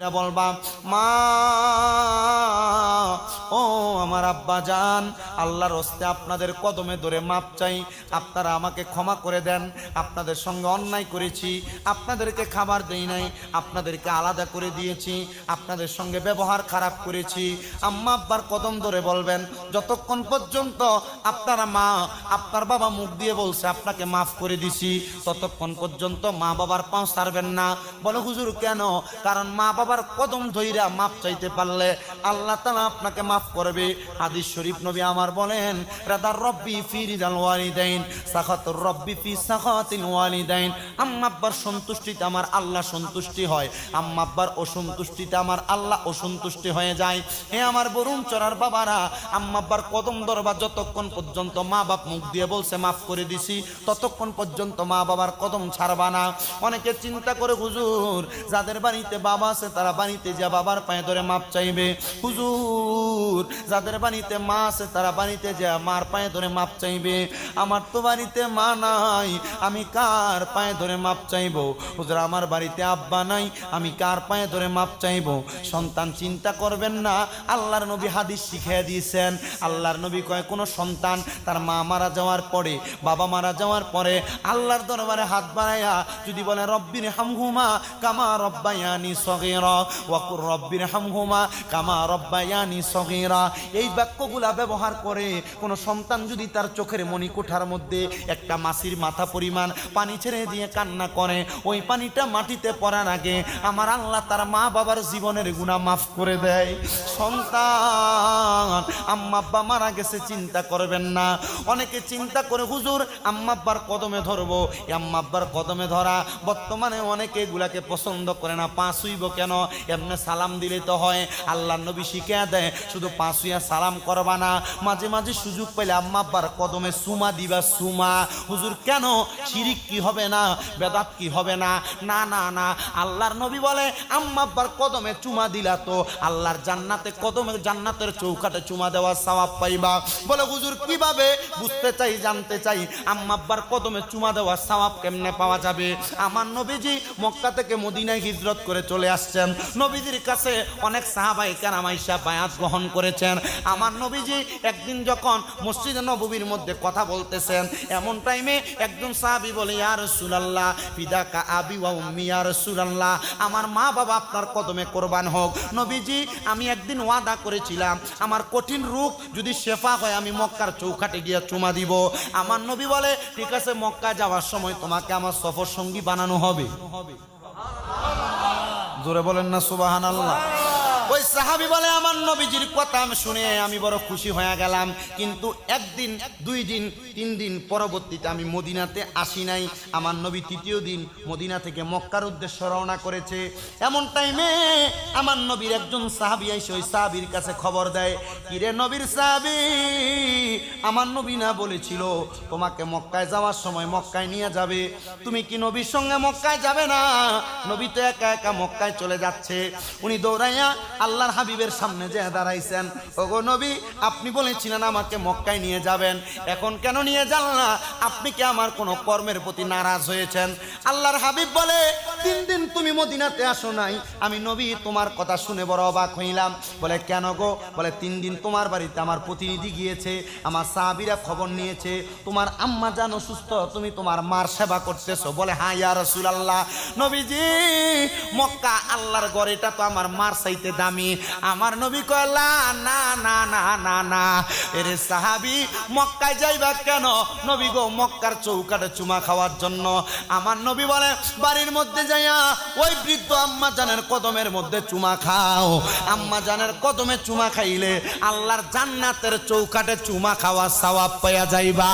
বলবা, মা, ও আমার আব্বা যান, আল্লাহর হস্তে আপনাদের কদমে ধরে মাপ চাই। আপনারা আমাকে ক্ষমা করে দেন, আপনাদের সঙ্গে অন্যায় করেছি, আপনাদেরকে খাবার দেই নাই, আপনাদেরকে আলাদা করে দিয়েছি, আপনাদের সঙ্গে ব্যবহার খারাপ করেছি। আম্মা আব্বার কদম ধরে বলবেন, যতক্ষণ পর্যন্ত আপনারা মা, আপনার বাবা মুখ দিয়ে বলছে, আপনাকে মাফ করে দিছি, ততক্ষণ পর্যন্ত মা বাবার পাও সারবেন না। বলে, হুজুর, কেন? কারণ মা বাবার কদম ধইরা মাপ চাইতে পারলে আল্লাহ তালা আপনাকে মাফ করবে। হাদিস শরীফ নবী আমার বলেন রাদার রব্বি ফি রিদাল ওয়ালিদাইন, সাখাতুর রব্বি ফি সাখাতিল ওয়ালিদাইন। আম্মা আব্বার সন্তুষ্টিতে আমার আল্লাহ সন্তুষ্টি হয়। আম্মাব্বার অসন্তুষ্টিতে আমার আল্লাহ অসন্তুষ্টি হয়ে যায়। হে আমার বরুণ চড়ার বাবারা আম্মাব্বার কদম দরবা যতক্ষণ পর্যন্ত মা বাপ মুখ দিয়ে বলছে, মাফ করে দিছি, ততক্ষণ পর্যন্ত মা বাবার কদম ছাড়বা না। অনেকে চিন্তা করে, হুজুর, যাদের বাড়িতে বাবা আছে তারা বাড়িতে যা বাবার পায়ে ধরে মাপ চাইবে। হুজুর, যাদের বাড়িতে মা আছে, তারা বাড়িতে যা মার পায়ে ধরে মাপ চাইবে। আমার তো বাড়িতে মা নাই, আমি কার পায়ে ধরে মাপ চাইব? হুজুর, আমার বাড়িতে আব্বা নাই, আমি কার পায়ে ধরে মাপ চাইব? সন্তান চিন্তা করবেন না, আল্লাহর নবী হাদিস শিখিয়ে দিয়েছেন। আল্লাহর নবী কয়, কোনো সন্তান তার মা মারা যাওয়ার পরে, বাবা মারা যাওয়ার পরে আল্লাহর দরবারে হাত বাড়াইয়া যদি বলে, রব্বির হামহুমা কামা রব্বায়ানি সগীরা। ওয়াকুর রব্বির হামহুমা, কামা রব্বায়ানি সগীরা। এই বাক্যগুলা ব্যবহার করে কোনো সন্তান যদি তার চোখের মণিকোঠার মধ্যে একটা মাসির মাথা পরিমাণ পানি ছেড়ে দিয়ে কান্না করে, ওই পানিটা মাটিতে পড়ার আগে আমার আল্লাহ তার মা বাবার জীবনের গুণা মাফ করে দেয়। সন্তান, আম্মা আব্বা মারা গেছে, চিন্তা করবেন না। অনেকে চিন্তা করে, হুজুর, আম্মা আব্বার কদমে ধরবো? আম্মা আব্বার কদমে ধরা বর্তমানে অনেকে এগুলাকে পছন্দ করে না পাঁচ হইব কেন? এমনি সালাম দিলে তো হয়। আল্লাহ নবী শিখিয়া দেয়, শুধু পাঁচ হইয়া সালাম করবা না। মাঝে মাঝে সুযোগ পেলে আম্মা আব্বার কদমে সুমা দিবা, সুমা। হুজুর, কেন? শিরিক কি হবে না? বেদাত কি হবে না? না না না। আল্লাহর নবী বলে, আম্মা আব্বার কদমে চুমা দিলা তো। আল্লাহর জান্নাতে কদমে, জান্নাতের চৌকাটে চুমা দেওয়া সওয়াব পাইবা। বলে, হুজুর, কীভাবে? বুঝতে চাই, জানতে চাই। আম্মা আব্বার কদমে চুমা দেওয়া সওয়াব কেমনে পাওয়া যাবে? আমার নবীজি মক্কা থেকে মদিনায় হিজরত করে চলে আসছেন নবীজির কাছে অনেক সাহাবাই কারামাইশা বায়াত গ্রহণ করেছেন। আমার নবীজি একদিন যখন মসজিদে নববীর মধ্যে কথা বলতেছেন, এমন টাইমে একজন সাহাবি বলে, ইয়া রাসূলুল্লাহ ফিদাকা আবি ওয়া উম্মি রাসূলুল্লাহ, আমার মা বাবা আপনার কদমে কোরবান হোক। নবীজি, আমি একদিন ওয়াদা করেছিলাম, আমার কঠিন রূপ যদি শেফা হয়, আমি মক্কার চৌখাটে গিয়ে চুমা দিব। আমার নবী বলে, ঠিক আছে মক্কা যাওয়ার সময় তোমাকে আমার সফর সঙ্গী বানানো হবে হবে। জোরে বলেন না সুবাহান আল্লাহ ওই সাহাবি বলে, আমার নবীজির কথা আমি শুনে আমি বড় খুশি হয়ে গেলাম। কিন্তু একদিন, দুই দিন, তিন দিন পরবর্তীতে আমি মদিনাতে আসি নাই। আমার নবী তৃতীয় দিন মদিনা থেকে মক্কার উদ্দেশ্য রওনা করেছে। এমন টাইমে আমার নবীর একজন সাহাবি এসে ওই সাহাবির কাছে খবর দেয়, কিরে নবীর সাহাবি, আমার নবী না বলেছিল তোমাকে মক্কায় যাওয়ার সময় মক্কায় নিয়ে যাবে? তুমি কি নবীর সঙ্গে মক্কায় যাবে না? নবী তো একা একা মক্কায় চলে যাচ্ছে। উনি দৌড়াইয়া আল্লাহর হাবিবের সামনে যে দাঁড়াইছেন, ওগো নবী, আপনি বলেছিলেন আমাকে মক্কায় নিয়ে যাবেন, এখন কেন নিয়ে যান না? আপনি কি আমার কোনো কর্মের প্রতি নারাজ হয়েছেন? আল্লাহর হাবিব বলে তিন দিন তুমি মদিনাতে আসো নাই। আমি নবী, তোমার কথা শুনে বড় অবাক হইলাম। বলে, কেন গো? বলে, তিন দিন তোমার বাড়িতে আমার প্রতিনিধি গিয়েছে, আমার সাহাবিরা খবর নিয়েছে, তোমার আম্মা জান অসুস্থ তুমি তোমার মার সেবা করতেছো। বলে হ্যাঁ ইয়া রাসূলুল্লাহ। নবীজি, মক্কা আল্লাহর ঘর এটা তো আমার মার চাইতে দামি আমার নবী কয়লা না না না না না। এরে সাহাবি, মক্কায় যাইবা কেন? নবী গো, মক্কার চৌকাটে চুমা খাওয়ার জন্য। আমার নবী বলে, বাড়ির মধ্যে যাইয়া ওই বৃদ্ধ আম্মা জানের কদমের মধ্যে চুমা খাও। আম্মা জানের কদমে চুমা খাইলে আল্লাহর জান্নাতের চৌকাটে চুমা খাওয়া সওয়াব পাইয়া যাইবা।